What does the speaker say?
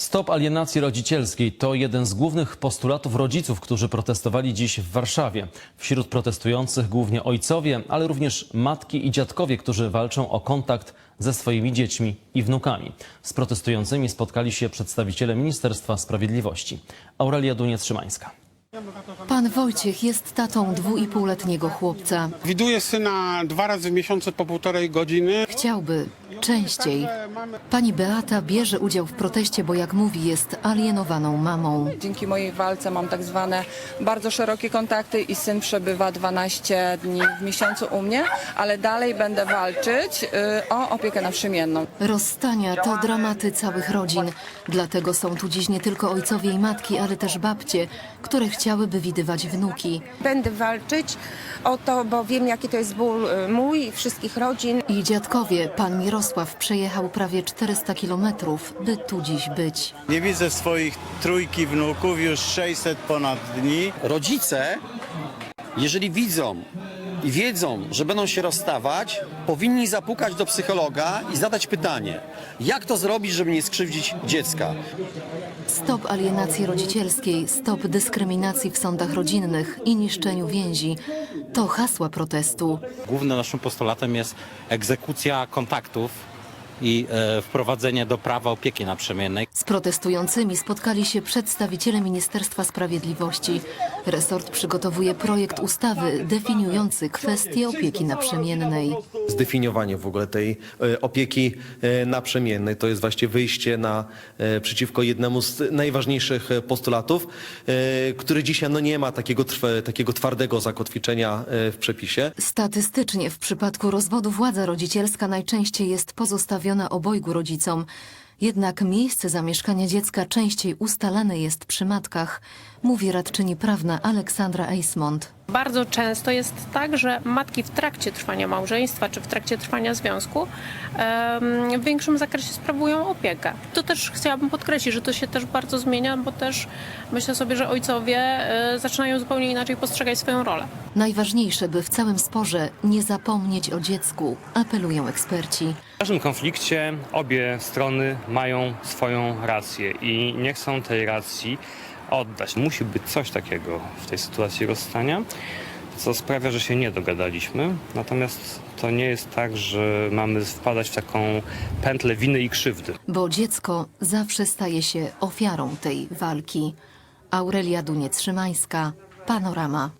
Stop alienacji rodzicielskiej to jeden z głównych postulatów rodziców, którzy protestowali dziś w Warszawie. Wśród protestujących głównie ojcowie, ale również matki i dziadkowie, którzy walczą o kontakt ze swoimi dziećmi i wnukami. Z protestującymi spotkali się przedstawiciele Ministerstwa Sprawiedliwości. Aurelia Duniec-Szymańska. Pan Wojciech jest tatą dwuipółletniego chłopca. Widuję syna dwa razy w miesiącu po półtorej godziny. Chciałby częściej. Pani Beata bierze udział w proteście, bo jak mówi, jest alienowaną mamą. Dzięki mojej walce mam tak zwane bardzo szerokie kontakty i syn przebywa 12 dni w miesiącu u mnie, ale dalej będę walczyć y, o opiekę naprzemienną. Rozstania to dramaty całych rodzin. Dlatego są tu dziś nie tylko ojcowie i matki, ale też babcie, które chciałyby widywać wnuki. Będę walczyć o to, bo wiem, jaki to jest ból y, mój i wszystkich rodzin. I dziadkowie, pan Mirosław przejechał prawie 400 kilometrów, by tu dziś być. Nie widzę swoich trójki wnuków już 600 ponad dni. rodzice, jeżeli widzą i wiedzą, że będą się rozstawać, powinni zapukać do psychologa i zadać pytanie, jak to zrobić, żeby nie skrzywdzić dziecka. Stop alienacji rodzicielskiej, stop dyskryminacji w sądach rodzinnych i niszczeniu więzi. To hasła protestu. Głównym naszym postulatem jest egzekucja kontaktów i e, wprowadzenie do prawa opieki naprzemiennej. Z protestującymi spotkali się przedstawiciele Ministerstwa Sprawiedliwości. Resort przygotowuje projekt ustawy definiujący kwestię opieki naprzemiennej. zdefiniowanie w ogóle tej e, opieki e, naprzemiennej. To jest właśnie wyjście na, e, przeciwko jednemu z najważniejszych postulatów, e, który dzisiaj no, nie ma takiego, trwe, takiego twardego zakotwiczenia e, w przepisie. Statystycznie w przypadku rozwodu władza rodzicielska najczęściej jest pozostawiona obojgu rodzicom. Jednak miejsce zamieszkania dziecka częściej ustalane jest przy matkach, mówi radczyni prawna Aleksandra Eismont. Bardzo często jest tak, że matki w trakcie trwania małżeństwa czy w trakcie trwania związku w większym zakresie sprawują opiekę. To też chciałabym podkreślić, że to się też bardzo zmienia, bo też myślę sobie, że ojcowie e, zaczynają zupełnie inaczej postrzegać swoją rolę. Najważniejsze, by w całym sporze nie zapomnieć o dziecku, apelują eksperci. W każdym konflikcie obie strony mają swoją rację i nie chcą tej racji oddać. Musi być coś takiego w tej sytuacji rozstania, co sprawia, że się nie dogadaliśmy. Natomiast to nie jest tak, że mamy wpadać w taką pętlę winy i krzywdy. bo dziecko zawsze staje się ofiarą tej walki. Aurelia Duniec-Szymańska, Panorama.